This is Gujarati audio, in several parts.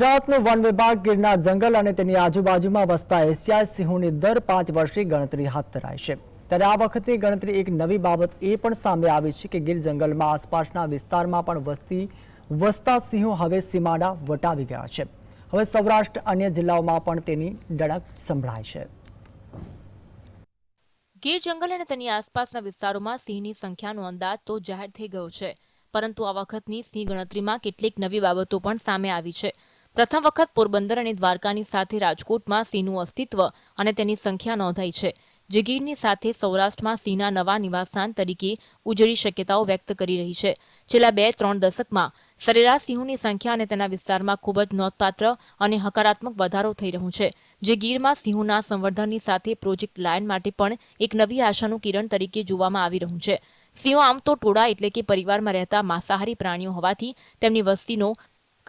ગુજરાતનું વન વિભાગ ગીરના જંગલ અને તેની આજુબાજુમાં વસતા એશિયાઈ સિંહોની દર પાંચ વર્ષે ગણતરી હાથ ધરાય છે. ત્યારે આ વખતે ગણતરી એક નવી બાબત એ પણ સામે આવી છે કે ગીર જંગલમાં આસપાસના વિસ્તારમાં પણ વસતી, વસતા સિંહો હવે સીમાડા વટાવી ગયા છે. હવે સૌરાષ્ટ્ર અન્ય જિલ્લાઓમાં પણ તેની ડણક સંભળાય છે. ગીર જંગલ અને તેની આસપાસના વિસ્તારોમાં સિંહની સંખ્યાનો અંદાજ તો જાહેર થઈ ગયો છે. પરંતુ આ વખતની સિંહ ગણતરીમાં કેટલીક નવી બાબતો પણ સામે આવી છે. પ્રથમ વખત પોરબંદર અને દ્વારકાની સાથે રાજકોટમાં સિંહનું અસ્તિત્વ અને તેની સંખ્યા નોંધાઈ છે. જે ગીરની સાથે સૌરાષ્ટ્રમાં સિંહના નવા નિવાસસ્થાન તરીકે ઉજળી શક્યતાઓ વ્યક્ત કરી રહી છે. છેલ્લા બે ત્રણ દશકમાં સરેરાશ સિંહોની સંખ્યા અને તેના વિસ્તારમાં ખૂબ જ નોંધપાત્ર અને હકારાત્મક વધારો થઈ રહ્યો છે. જે ગીરમાં સિંહોના સંવર્ધનની સાથે પ્રોજેક્ટ લાયન માટે પણ એક નવી આશાનું કિરણ તરીકે જોવામાં આવી રહ્યું છે. સિંહો આમ તો ટોળા એટલે કે પરિવારમાં રહેતા માંસાહારી પ્રાણીઓ હોવાથી તેમની વસ્તીનો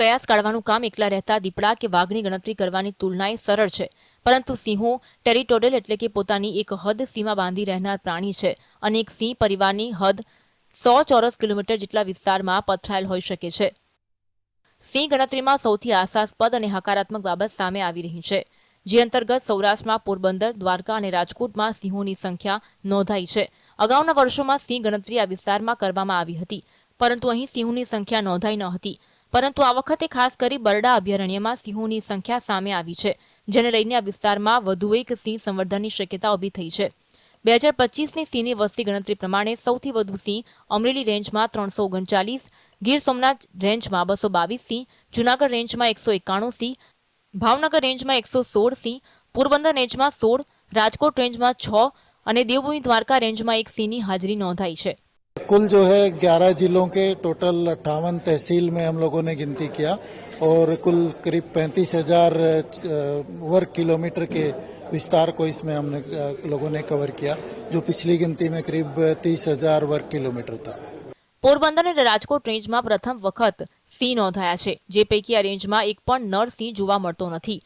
કયાસ કાઢવાનું કામ એકલા રહેતા દીપડા કે વાઘની ગણતરી કરવાની તુલનાએ સરળ છે. પરંતુ સિંહો ટેરિટોરિયલ એટલે કે પોતાની એક હદ સીમા બાંધી રહેનાર પ્રાણી છે અને એક સિંહ પરિવારની હદ સો ચોરસ કિલોમીટર જેટલા વિસ્તારમાં પથરાયેલ હોઈ શકે છે. સિંહ ગણતરીમાં સૌથી આશાસ્પદ અને હકારાત્મક બાબત સામે આવી રહી છે. જે અંતર્ગત સૌરાષ્ટ્રમાં પોરબંદર, દ્વારકા અને રાજકોટમાં સિંહોની સંખ્યા નોંધાઈ છે. અગાઉના વર્ષોમાં સિંહ ગણતરી આ વિસ્તારમાં કરવામાં આવી હતી, પરંતુ અહીં સિંહોની સંખ્યા નોંધાઈ ન હતી. પરંતુ આ વખતે ખાસ કરી બરડા અભયારણ્યમાં સિંહોની સંખ્યા સામે આવી છે, જેને લઈને આ વિસ્તારમાં વધુ એક સિંહ સંવર્ધનની શક્યતા ઊભી થઈ છે. બે હજાર પચીસની સિંહની વસ્તી ગણતરી પ્રમાણે સૌથી વધુ સિંહ અમરેલી રેન્જમાં ત્રણસો ઓગણચાલીસ, ગીર સોમનાથ રેન્જમાં બસો બાવીસ સિંહ, જુનાગઢ રેન્જમાં એકસો એકાણું સિંહ, ભાવનગર રેન્જમાં એકસો સોળ સિંહ, પોરબંદર રેન્જમાં સોળ, રાજકોટ રેન્જમાં છ અને દેવભૂમિ દ્વારકા રેન્જમાં એક સિંહની હાજરી નોંધાઈ છે. कुल जो है ग्यारह जिलों के टोटल अट्ठावन तहसील में हम लोगों ने गिनती किया और कुल करीब पैंतीस हजार वर्ग किलोमीटर के विस्तार को इसमें हमने अ, लोगों ने कवर किया जो पिछली गिनती में करीब तीस हजार वर्ग किलोमीटर था પોરબંદર અને રાજકોટ રેન્જમાં પ્રથમ વખત સિંહ નોંધાયા છે જે પૈકી આ રેન્જમાં એક પણ નર સિંહ જોવા મળતો નથી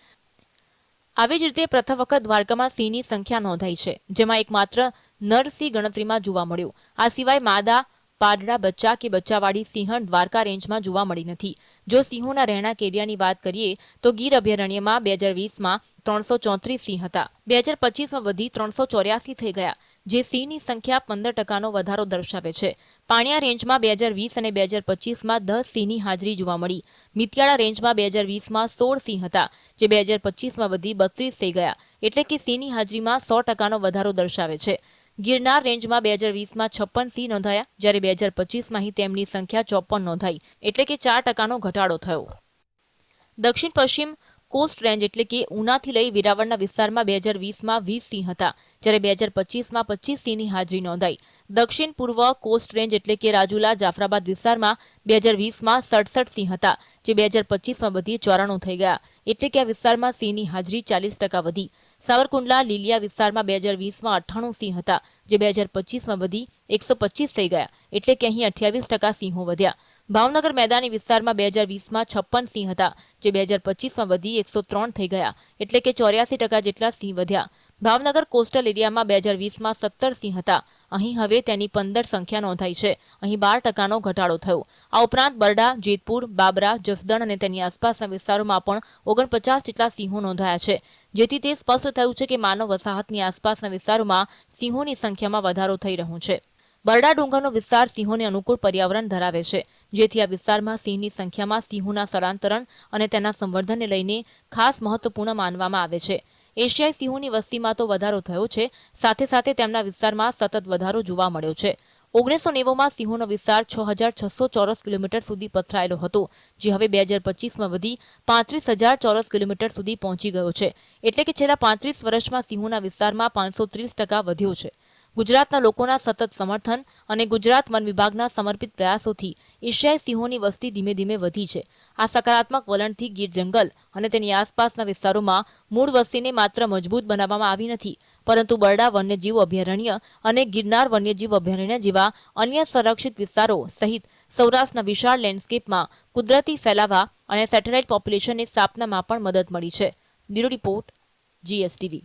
આવી જ રીતે પ્રથમ વખત દ્વારકામાં સિંહની સંખ્યા નોંધાઈ છે જેમાં એકમાત્ર નર સિંહ ગણતરીમાં જોવા મળ્યો. આ સિવાય માદા પાડડા બચ્ચા કે બચ્ચાવાળી સિંહણ દ્વારકા રેન્જમાં જોવા મળી નથી. જો સિંહોના રહેણાંક એરિયાની વાત કરીએ, તો ગીર અભયારણ્યમાં બે હજાર વીસમાં ત્રણસો ચોત્રીસ સિંહ હતા. બે હજાર પચીસમાં વધી ત્રણસો ચોર્યાસી થઈ ગયા, જે સિંહની સંખ્યા પંદર ટકાનો વધારો દર્શાવે છે. પાણિયા રેન્જમાં બે હજાર વીસ અને બે હજાર પચીસમાં દસ સિંહની હાજરી જોવા મળી. મિતિયાળા રેન્જમાં બે હજાર વીસમાં સોળ સિંહ હતા, જે બે હજાર પચીસમાં વધી બત્રીસ થઈ ગયા, એટલે કે સિંહની હાજરીમાં સો ટકાનો વધારો દર્શાવે છે. ગિરનાર રેન્જમાં બે હજાર વીસમાં છપ્પન સિંહ નોંધાયા. જ્યારે બે હજાર પચીસમાં તેમની સંખ્યા ચોપન નોંધાઈ. એટલે કે ચાર ટકાનો ઘટાડો થયો. દક્ષિણ પશ્ચિમ કોસ્ટ રેન્જ એટલે કે ઉનાથી લઈ વેરાવળના વિસ્તારમાં બે હજાર વીસમાં વીસ સિંહ હતા. જ્યારે બે હજાર પચીસમાં પચીસ સિંહની હાજરી નોંધાઈ. દક્ષિણ પૂર્વ કોસ્ટ રેન્જ એટલે કે રાજુલા જાફરાબાદ વિસ્તારમાં બે હજાર વીસમાં સડસઠ સિંહ હતા, જે બે હજાર પચીસમાં વધી ચોરાણું થઈ ગયા. એટલે કે આ વિસ્તારમાં સિંહની હાજરી ચાલીસ ટકા વધી. સાવરકુંડલા, લીલિયા વિસ્તારમાં બે હજાર વીસમાં અઠ્ઠાણું સિંહ હતા, જે બે હજાર પચીસમાં વધી એકસો પચીસ થઈ ગયા. એટલે કે અહીં અઠ્યાવીસ ટકા સિંહો વધ્યા. ભાવનગર મેદાની વિસ્તારમાં બે હજાર વીસમાં છપ્પન સિંહ હતા, જે બે હજાર પચીસમાં વધી એકસો ત્રણ થઈ ગયા, એટલે કે ચોર્યાસી ટકા જેટલા સિંહ વધ્યા. ભાવનગર કોસ્ટલ એરિયામાં બે હજાર વીસમાં સત્તર સિંહ હતા, અહીં હવે તેની પંદર સંખ્યા નોંધાઈ છે, અહીં બાર ટકાનો ઘટાડો થયો. આ ઉપરાંત બરડા, જેતપુર, બાબરા, જસદણ અને તેની આસપાસના વિસ્તારોમાં પણ ઓગણપચાસ જેટલા સિંહો નોંધાયા છે, જેથી તે સ્પષ્ટ થયું છે કે માનવ વસાહતની આસપાસના વિસ્તારોમાં સિંહોની સંખ્યામાં વધારો થઈ રહ્યો છે. બરડા ડુંગરનો વિસ્તાર સિંહોને અનુકૂળ પર્યાવરણ ધરાવે છે, જેથી આ વિસ્તારમાં સિંહની સંખ્યામાં સિંહોના સ્થળાંતરણ અને તેના સંવર્ધનને લઈને ખાસ મહત્વપૂર્ણ માનવામાં આવે છે. એશિયાઈ સિંહોની વસ્તીમાં તો વધારો થયો છે, સાથે સાથે તેમના વિસ્તારમાં સતત વધારો જોવા મળ્યો છે. ઓગણીસો નેવુંમાં સિંહોનો વિસ્તાર છ હજાર છસો ચોરસ કિલોમીટર સુધી પથરાયેલો હતો, જે હવે બે હજાર પચીસમાં વધી પાંત્રીસ હજાર ચોરસ કિલોમીટર સુધી પહોંચી ગયો છે. એટલે કે છેલ્લા પાંત્રીસ વર્ષમાં સિંહોના વિસ્તારમાં પાંચસો ત્રીસ ટકા વધ્યો છે. ગુજરાતના લોકોના સતત સમર્થન અને ગુજરાત વન વિભાગના સમર્પિત પ્રયાસોથી એશિયાઈ સિંહોની વસ્તી ધીમે ધીમે વધી છે. આ સકારાત્મક વલણથી ગીર જંગલ અને તેની આસપાસના વિસ્તારોમાં મૂળ વસ્તીને માત્ર મજબૂત બનાવવામાં આવી નથી, પરંતુ બરડા વન્યજીવ અભયારણ્ય અને ગિરનાર વન્યજીવ અભયારણ્ય જેવા અન્ય સંરક્ષિત વિસ્તારો સહિત સૌરાષ્ટ્રના વિશાળ લેન્ડસ્કેપમાં કુદરતી ફેલાવા અને સેટેલાઇટ પોપ્યુલેશનની સ્થાપનામાં પણ મદદ મળી છે. Bureau report, GSTV.